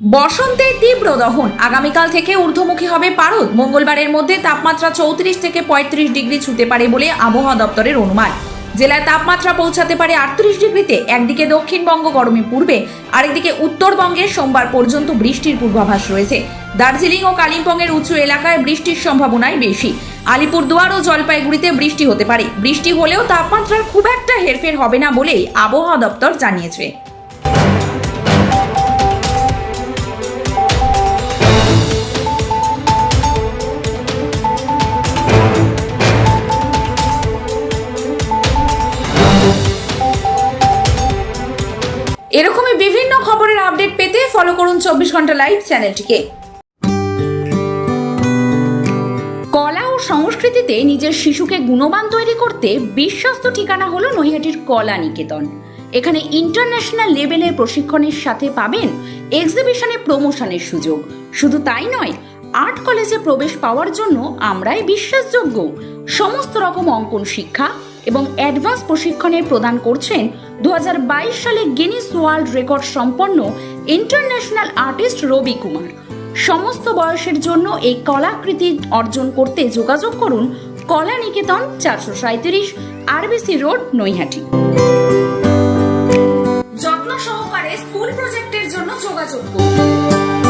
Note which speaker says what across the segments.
Speaker 1: বসন্তের তীব্র দহন। আগামীকাল থেকে ঊর্ধ্বমুখী হবে পারদ। মঙ্গলবারের মধ্যে তাপমাত্রা চৌত্রিশ থেকে পঁয়ত্রিশ ডিগ্রি ছুতে পারে বলে আবহাওয়া দপ্তরের অনুমান। জেলায় তাপমাত্রা পৌঁছাতে পারে আটত্রিশ ডিগ্রিতে। একদিকে দক্ষিণবঙ্গ গরমে পূর্বে, আরেকদিকে উত্তরবঙ্গে সোমবার পর্যন্ত বৃষ্টির পূর্বাভাস রয়েছে। দার্জিলিং ও কালিম্পংয়ের উঁচু এলাকায় বৃষ্টির সম্ভাবনাই বেশি। আলিপুরদুয়ার ও জলপাইগুড়িতে বৃষ্টি হতে পারে। বৃষ্টি হলেও তাপমাত্রার খুব একটা হেরফের হবে না বলেই আবহাওয়া দপ্তর জানিয়েছে। এরকমই বিভিন্ন খবরের আপডেট পেতে ফলো করুন চব্বিশ ঘণ্টা লাইভ চ্যানেলটিকে কলা ও সংস্কৃতিতে নিজের শিশুকে গুণবান তৈরি করতে বিশ্বস্ত ঠিকানা হলো নৈহাটির কলা নিকেতন। এখানে ইন্টারন্যাশনাল লেভেলের প্রশিক্ষণের সাথে পাবেন এক্সিবিশনে প্রমোশনের সুযোগ। শুধু তাই নয় আর্ট কলেজে প্রবেশ পাওয়ার জন্য আমরাই বিশ্বাসযোগ্য। সমস্ত রকম অঙ্কন শিক্ষা এবং অ্যাডভান্স প্রশিক্ষণের প্রদান করছেন দুহাজার বাইশ সালে গিনিস ওয়ার্ল্ড রেকর্ড সম্পন্ন ইন্টারন্যাশনাল আর্টিস্ট রবি কুমার। সমস্ত বয়সের জন্য এই কলাকৃতি অর্জন করতে যোগাযোগ করুন কলা নিকেতন চারশো সাঁত্রিশ আরবিসি রোড, নৈহাটি। যত্ন সহকারে স্কুল প্রজেক্টের জন্য যোগাযোগ করুন।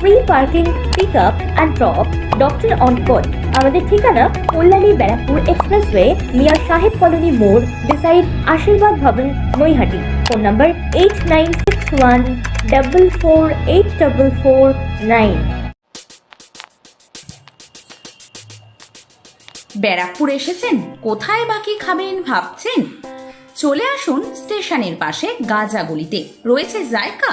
Speaker 2: free parking pick up and drop doctor call. আমাদের ঠিকানা Kalyani Barrackpore expressway near Saheb colony মোড় beside Ashirbad Bhavan Naihati phone number eight nine six one double four eight double four nine
Speaker 1: Barrackpore এসেছেন? কোথায় বাকি খাবেন ভাবছেন? চলে আসুন স্টেশনের পাশে গাজাগুলিতে। রয়েছে জায়গা?